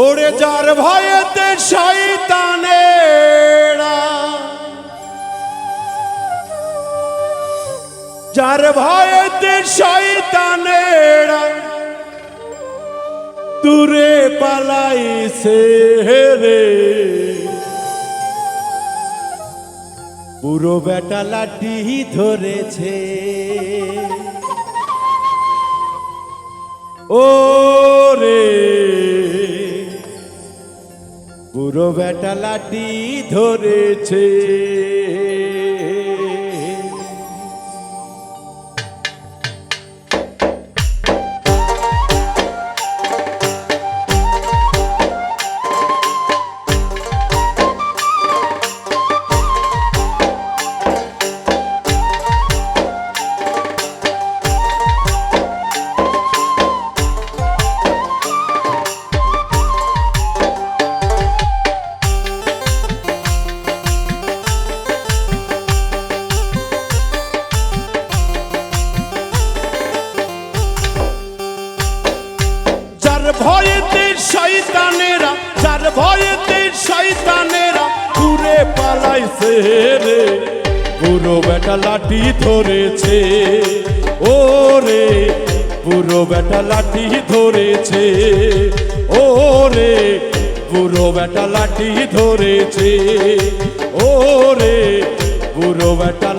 ওরে যার ভয়েতে শয়তানেরা। যার ভয়েতে শয়তানেরা দূরে পালাইছে রে। পুরো বেটা লাঠি ধরেছে। ও রে পুরো বেটা লাঠি ধরেছে। ভয়েতে শয়তানেরা, যার ভয়েতে শয়তানেরা দূরে পালাইছে রে। পুরো বেটা লাঠি ধরেছে ও রে পুরো বেটা লাঠি ধরেছে ও রে পুরো বেটা লাঠি ধরেছে ও রে পুরো বেটা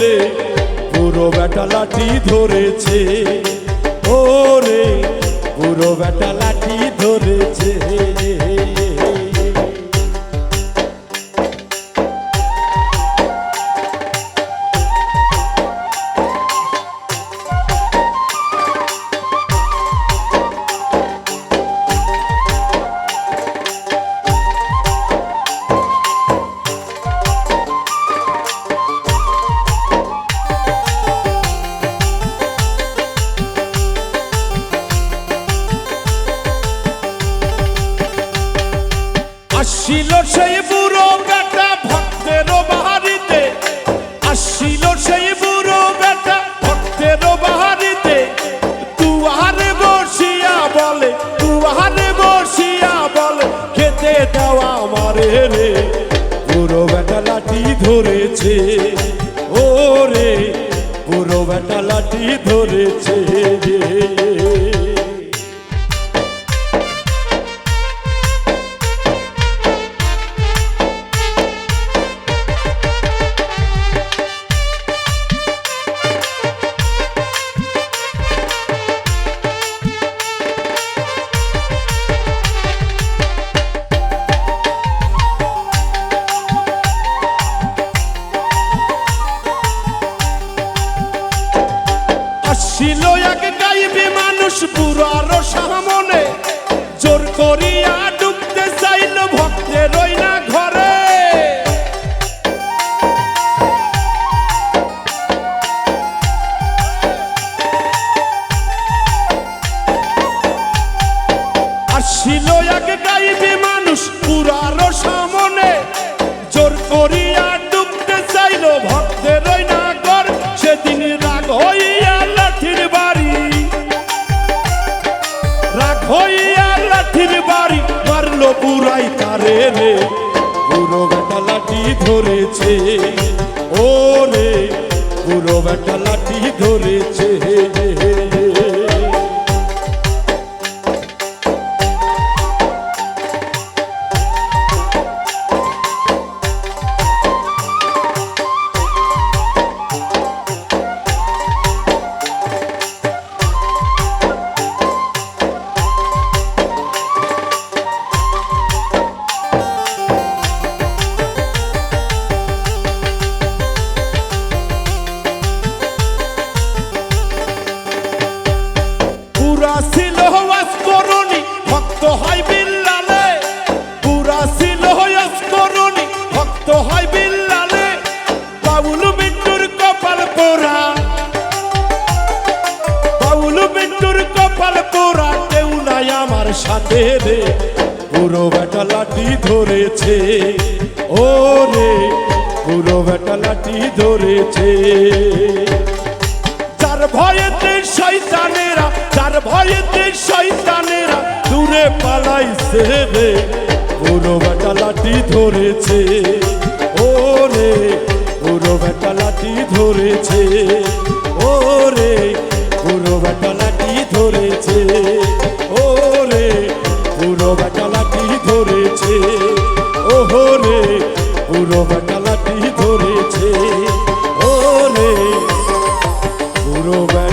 রে পুরো বেটা লাঠি ধরেছে। ও রে পুরো বেটা লাঠি ধরেছে। আসিল সেই বুড়ো বেটা ভক্তের বাহারিতে আসিল সেই বুড়ো বেটা ভক্তের বাহারিতে তুহারে বসিয়া বলে তুহারে বসিয়া বলে, খেতে দেওয়া আমারে রে। বুড়ো বেটা লাঠি ধরেছে ও রে বুড়ো বেটা লাঠি ধরেছে। আসিল এক গাইবি মানুষ বুড়ার সামনে। জোর করিয়া হইয়া লাঠির বাড়ি মারলো পুরাই তারে রে। পুরো বেটা লাঠি ধরেছে, ও রে। পুরো বেটা লাঠি ধরেছে পুরা ভক্ত হয় বিল্লালে, বাউল বিট্টুর কপাল পোড়া। বাউল বিট্টুর কপাল পোড়া, কেউ নাই আমার সাথে রে। পুরো বেটা লাঠি ধরেছে ও রে পুরো বেটা লাঠি ধরেছে। যার ভয়েতে শয়তানেরা, যার ভয়েতে শয়তানেরা দূরে পালাইছে রে। বেটা ধরেছে। ও রে পুরো বেটা ধরেছে। ও রে পুরো বেটা ধরেছে। ও রে পুরো বেটা ধরেছে। ও রে পুরো বেটা ধরেছে। ও রে বুড়ো